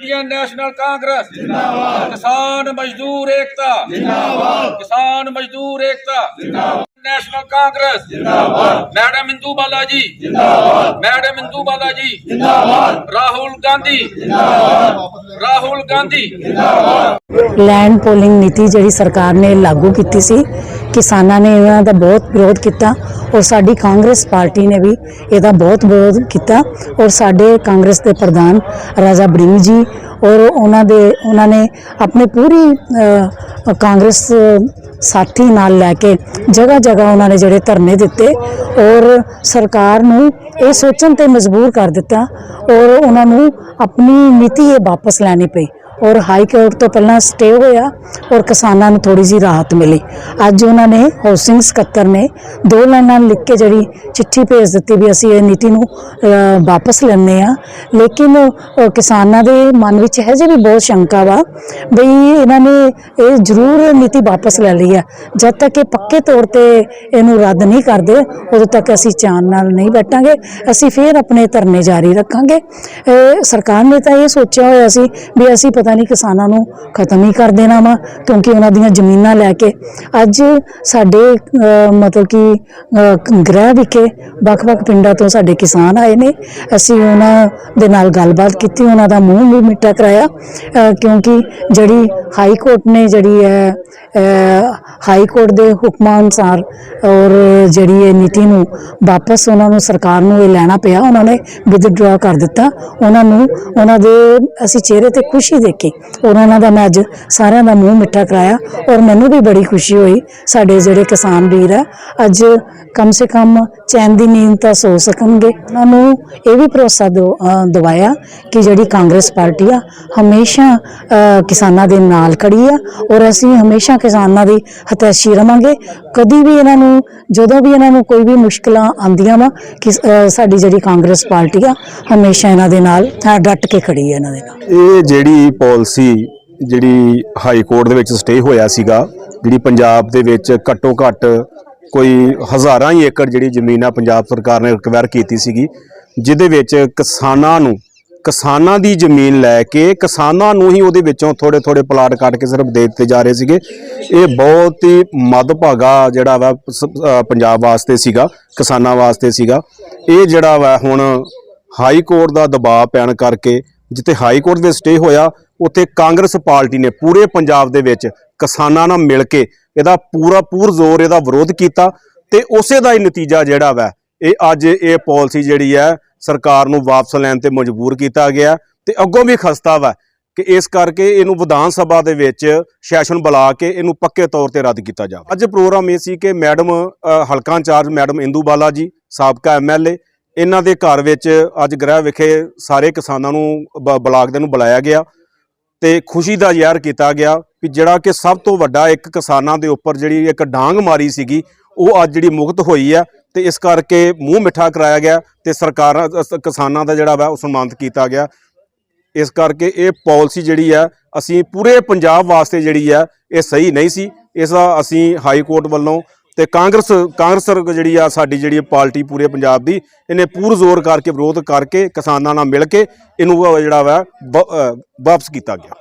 Indian national Congress. ਜਿੰਦਾਬਾਦ ਕਿਸਾਨ ਮਜ਼ਦੂਰ ਏਕਤਾ। ਜਿੰਦਾਬਾਦ। ਕਿਸਾਨ ਮਜ਼ਦੂਰ ਏਕਤਾ। ਜਿੰਦਾਬਾਦ ਕਾਂਗਰਸ। ਜਿੰਦਾਬਾਦ। ਮੈਡਮ ਇੰਦੂ ਬਾਲਾ ਜੀ। ਜਿੰਦਾਬਾਦ। ਮੈਡਮ ਇੰਦੂ ਬਾਲਾ ਜੀ। ਜਿੰਦਾਬਾਦ। ਰਾਹੁਲ ਗਾਂਧੀ। ਜਿੰਦਾਬਾਦ। ਰਾਹੁਲ ਗਾਂਧੀ। ਲੈਂਡ ਪੋਲਿੰਗ ਨੀਤੀ ਜਿਹੜੀ ਸਰਕਾਰ ਨੇ ਲਾਗੂ ਕੀਤੀ ਸੀ ਕਿਸਾਨਾਂ ਨੇ ਇਹਨਾਂ ਦਾ ਬਹੁਤ ਵਿਰੋਧ ਕੀਤਾ ਔਰ ਸਾਡੀ ਕਾਂਗਰਸ ਪਾਰਟੀ ਨੇ ਵੀ ਇਹਦਾ ਬਹੁਤ ਵਿਰੋਧ ਕੀਤਾ ਔਰ ਸਾਡੇ ਕਾਂਗਰਸ ਦੇ ਪ੍ਰਧਾਨ ਰਾਜਾ ਬੜਿੰਗ ਜੀ ਔਰ ਉਹਨਾਂ ਦੇ ਉਹਨਾਂ ਨੇ ਆਪਣੇ ਪੂਰੀ ਕਾਂਗਰਸ ਸਾਥੀ ਨਾਲ ਲੈ ਕੇ ਜਗ੍ਹਾ ਜਗ੍ਹਾ ਉਹਨਾਂ ਨੇ ਜਿਹੜੇ ਧਰਨੇ ਦਿੱਤੇ ਔਰ ਸਰਕਾਰ ਨੂੰ ਇਹ ਸੋਚਣ ਤੇ ਮਜਬੂਰ ਕਰ ਦਿੱਤਾ ਔਰ ਉਹਨਾਂ ਨੂੰ ਆਪਣੀ ਨੀਤੀ ਇਹ ਵਾਪਸ ਲੈਣੀ ਪਈ। ਔਰ ਹਾਈ ਕੋਰਟ ਤੋਂ ਪਹਿਲਾਂ ਸਟੇ ਹੋਇਆ ਔਰ ਕਿਸਾਨਾਂ ਨੂੰ ਥੋੜੀ ਜਿਹੀ ਰਾਹਤ ਮਿਲੀ। ਅੱਜ ਉਹਨਾਂ ਨੇ ਹਾਊਸਿੰਗ ਸਕੱਤਰ ਨੇ ਦੋ ਲਾਈਨਾਂ ਲਿਖ ਕੇ ਜਿਹੜੀ ਚਿੱਠੀ ਭੇਜ ਦਿੱਤੀ ਵੀ ਅਸੀਂ ਇਹ ਨੀਤੀ ਨੂੰ ਵਾਪਸ ਲੈਂਦੇ ਆ ਲੇਕਿਨ ਕਿਸਾਨਾਂ ਦੇ ਮਨ ਵਿੱਚ ਹੈ ਜੇ ਵੀ ਬਹੁਤ ਸ਼ੰਕਾ ਵਾ ਬਈ ਇਹਨਾਂ ਨੇ ਇਹ ਜ਼ਰੂਰ ਨੀਤੀ ਵਾਪਸ ਲੈ ਲਈ ਆ ਜਦ ਤੱਕ ਇਹ ਪੱਕੇ ਤੌਰ ਤੇ ਇਹਨੂੰ ਰੱਦ ਨਹੀਂ ਕਰਦੇ, ਉਦੋਂ ਤੱਕ ਅਸੀਂ ਚਾਨ ਨਾਲ ਨਹੀਂ ਬੈਠਾਂਗੇ। ਅਸੀਂ ਫੇਰ ਆਪਣੇ ਧਰਨੇ ਜਾਰੀ ਰੱਖਾਂਗੇ। ਇਹ ਸਰਕਾਰ ਨੇ ਤਾਂ ਇਹ ਸੋਚਿਆ ਹੋਇਆ ਸੀ ਵੀ ਅਸੀਂ ਪਤਾ ਨਹੀਂ ਕਿਸਾਨਾਂ ਨੂੰ ਖਤਮ ਹੀ ਕਰ ਦੇਣਾ ਵਾ, ਕਿਉਂਕਿ ਉਹਨਾਂ ਦੀਆਂ ਜ਼ਮੀਨਾਂ ਲੈ ਕੇ। ਅੱਜ ਸਾਡੇ ਮਤਲਬ ਕਿ ਗ੍ਰਹਿ ਵਿਖੇ ਵੱਖ-ਵੱਖ ਪਿੰਡਾਂ ਤੋਂ ਸਾਡੇ ਕਿਸਾਨ ਆਏ ਨੇ। ਅਸੀਂ ਉਹਨਾਂ ਦੇ ਨਾਲ ਗੱਲਬਾਤ ਕੀਤੀ, ਉਹਨਾਂ ਦਾ ਮੂੰਹ ਵੀ ਮਿੱਟਾ ਕਰਾਇਆ ਕਿਉਂਕਿ ਜਿਹੜੀ ਹਾਈ ਕੋਰਟ ਨੇ ਜਿਹੜੀ ਹੈ ਹਾਈ ਕੋਰਟ ਦੇ ਹੁਕਮਾਂ ਅਨੁਸਾਰ ਔਰ ਜਿਹੜੀ ਇਹ ਨੀਤੀ ਨੂੰ ਵਾਪਸ ਉਹਨਾਂ ਨੂੰ ਸਰਕਾਰ ਨੂੰ ਇਹ ਲੈਣਾ ਪਿਆ ਉਹਨਾਂ ਨੇ ਵਿਦਡਰਾ ਕਰ ਦਿੱਤਾ। ਉਹਨਾਂ ਨੂੰ ਉਹਨਾਂ ਦੇ ਅਸੀਂ ਚਿਹਰੇ ਤੇ ਖੁਸ਼ੀ ਦੇਖੀ। ਔਰ ਉਹਨਾਂ ਦਾ ਮੈਂ ਅੱਜ ਸਾਰਿਆਂ ਦਾ ਮੂੰਹ ਮਿੱਠਾ ਕਰਾਇਆ ਔਰ ਮੈਨੂੰ ਵੀ ਬੜੀ ਖੁਸ਼ੀ ਹੋਈ। ਸਾਡੇ ਜਿਹੜੇ ਕਿਸਾਨ ਵੀਰ ਆ ਅੱਜ ਕਮ ਸੇ ਕਮ ਚੈਨ ਦੀ ਨੀਂਦ ਤਾਂ ਸੋ ਸਕਣਗੇ। ਉਹਨਾਂ ਨੂੰ ਇਹ ਵੀ ਭਰੋਸਾ ਦਿਓ- ਅ, ਕਿ ਜਿਹੜੀ ਕਾਂਗਰਸ ਪਾਰਟੀ ਆ ਹਮੇਸ਼ਾ ਕਿਸਾਨਾਂ ਦੇ ਨਾਲ ਖੜੀ ਆ ਔਰ ਅਸੀਂ ਹਮੇਸ਼ਾ ਕਿਸਾਨਾਂ ਦੀ ਹਤੈਸ਼ੀ ਰਵਾਂਗੇ। ਕਦੀ ਵੀ ਇਹਨਾਂ ਨੂੰ ਜਦੋਂ ਵੀ ਇਹਨਾਂ ਨੂੰ ਕੋਈ ਵੀ ਮੁਸ਼ਕਲਾਂ ਆਉਂਦੀਆਂ ਵਾ ਕਿ ਸਾਡੀ ਜਿਹੜੀ ਕਾਂਗਰਸ ਪਾਰਟੀ ਆ ਹਮੇਸ਼ਾ ਇਹਨਾਂ ਦੇ ਨਾਲ ਅ, ਡਟ ਕੇ ਖੜੀ ਹੈ ਇਹਨਾਂ ਦੇ ਨਾਲ। ਇਹ ਜਿਹੜੀ ਪਾਲਿਸੀ ਜਿਹੜੀ ਹਾਈ ਕੋਰਟ ਦੇ ਵਿੱਚ ਸਟੇ ਹੋਇਆ ਸੀਗਾ ਜਿਹੜੀ ਪੰਜਾਬ ਦੇ ਵਿੱਚ ਘੱਟੋ ਘੱਟ ਕੋਈ ਹਜ਼ਾਰਾਂ ਹੀ ਏਕੜ ਜਿਹੜੀ ਜ਼ਮੀਨ ਆ ਪੰਜਾਬ ਸਰਕਾਰ ਨੇ ਰਿਕਵਾਇਰ ਕੀਤੀ ਸੀਗੀ ਜਿਹਦੇ ਵਿੱਚ ਕਿਸਾਨਾਂ ਨੂੰ ਕਿਸਾਨਾਂ ਦੀ ਜ਼ਮੀਨ ਲੈ ਕੇ ਕਿਸਾਨਾਂ ਨੂੰ ਹੀ ਉਹਦੇ ਵਿੱਚੋਂ ਥੋੜੇ ਥੋੜੇ ਪਲਾਟ ਕੱਟ ਕੇ ਸਿਰਫ ਦੇ ਦਿੱਤੇ ਜਾ ਰਹੇ ਸੀਗੇ। ਇਹ ਬਹੁਤ ਹੀ ਮੱਧਭਾਗਾ ਜਿਹੜਾ ਵਾ ਪੰਜਾਬ ਵਾਸਤੇ ਸੀਗਾ, ਕਿਸਾਨਾਂ ਵਾਸਤੇ ਸੀਗਾ। ਇਹ ਜਿਹੜਾ ਵਾ ਹੁਣ ਹਾਈ ਕੋਰਟ ਦਾ ਦਬਾਅ ਪੈਣ ਕਰਕੇ ਜਿੱਥੇ ਹਾਈ ਕੋਰਟ ਦੇ ਸਟੇ ਹੋਇਆ, ਉੱਥੇ ਕਾਂਗਰਸ ਪਾਰਟੀ ਨੇ ਪੂਰੇ ਪੰਜਾਬ ਦੇ ਵਿੱਚ ਕਿਸਾਨਾਂ ਨਾਲ ਮਿਲ ਕੇ ਇਹਦਾ ਪੂਰਾ ਪੂਰ ਜ਼ੋਰ ਇਹਦਾ ਵਿਰੋਧ ਕੀਤਾ ਤੇ ਉਸੇ ਦਾ ਹੀ ਨਤੀਜਾ ਜਿਹੜਾ ਵਾ ਇਹ ਅੱਜ ਇਹ ਪਾਲਿਸੀ ਜਿਹੜੀ ਹੈ ਸਰਕਾਰ ਨੂੰ ਵਾਪਸ ਲੈਣ ਤੇ ਮਜਬੂਰ ਕੀਤਾ ਗਿਆ ਤੇ ਅੱਗੋਂ ਵੀ ਖਸਤਾ ਵਾ ਕਿ ਇਸ ਕਰਕੇ ਇਹਨੂੰ ਵਿਧਾਨ ਸਭਾ ਦੇ ਵਿੱਚ ਸੈਸ਼ਨ ਬੁਲਾ ਕੇ ਇਹਨੂੰ ਪੱਕੇ ਤੌਰ ਤੇ ਰੱਦ ਕੀਤਾ ਜਾਵੇ। ਅੱਜ ਪ੍ਰੋਗਰਾਮ ਇਹ ਸੀ ਕਿ ਮੈਡਮ ਹਲਕਾ ਇੰਚਾਰਜ ਮੈਡਮ ਇੰਦੂ ਬਾਲਾ ਜੀ, ਸਾਬਕਾ ਐਮਐਲਏ ਇਹਨਾਂ ਦੇ ਘਰ ਵਿੱਚ ਅੱਜ ਗ੍ਰਹਿ ਵਿਖੇ ਸਾਰੇ ਕਿਸਾਨਾਂ ਨੂੰ ਬ- ਬਲਾਕ ਦੇ ਨੂੰ ਬੁਲਾਇਆ ਗਿਆ ਤੇ ਖੁਸ਼ੀ ਦਾ ਜ਼ਾਹਰ ਕੀਤਾ ਗਿਆ ਕਿ ਜਿਹੜਾ ਕਿ ਸਭ ਤੋਂ ਵੱਡਾ ਇੱਕ ਕਿਸਾਨਾਂ ਦੇ ਉੱਪਰ ਜਿਹੜੀ ਇੱਕ ਡਾਂਗ ਮਾਰੀ ਸੀਗੀ, ਉਹ ਅੱਜ ਜਿਹੜੀ ਮੁਕਤ ਹੋਈ ਆ ਤੇ ਇਸ ਕਰਕੇ ਮੂੰਹ ਮਿੱਠਾ ਕਰਾਇਆ ਗਿਆ ਤੇ ਸਰਕਾਰਾਂ ਕਿਸਾਨਾਂ ਦਾ ਜਿਹੜਾ ਵਾ ਉਹ ਸਨਮਾਨਿਤ ਕੀਤਾ ਗਿਆ। ਇਸ ਕਰਕੇ ਇਹ ਪਾਲਿਸੀ ਜਿਹੜੀ ਆ, ਅਸੀਂ ਪੂਰੇ ਪੰਜਾਬ ਵਾਸਤੇ ਜਿਹੜੀ ਆ, ਇਹ ਸਹੀ ਨਹੀਂ ਸੀ। ਇਸ ਦਾ ਅਸੀਂ ਹਾਈ ਕੋਰਟ ਵੱਲੋਂ ਤੇ ਕਾਂਗਰਸ ਕਾਂਗਰਸ ਜਿਹੜੀ ਆ, ਸਾਡੀ ਜਿਹੜੀ ਪਾਰਟੀ ਪੂਰੇ ਪੰਜਾਬ ਦੀ, ਇਹਨੇ ਪੂਰ ਜ਼ੋਰ ਕਰਕੇ ਵਿਰੋਧ ਕਰਕੇ ਕਿਸਾਨਾਂ ਨਾਲ ਮਿਲ ਕੇ ਇਹਨੂੰ ਜਿਹੜਾ ਵਾ ਵਾਪਸ ਕੀਤਾ ਗਿਆ।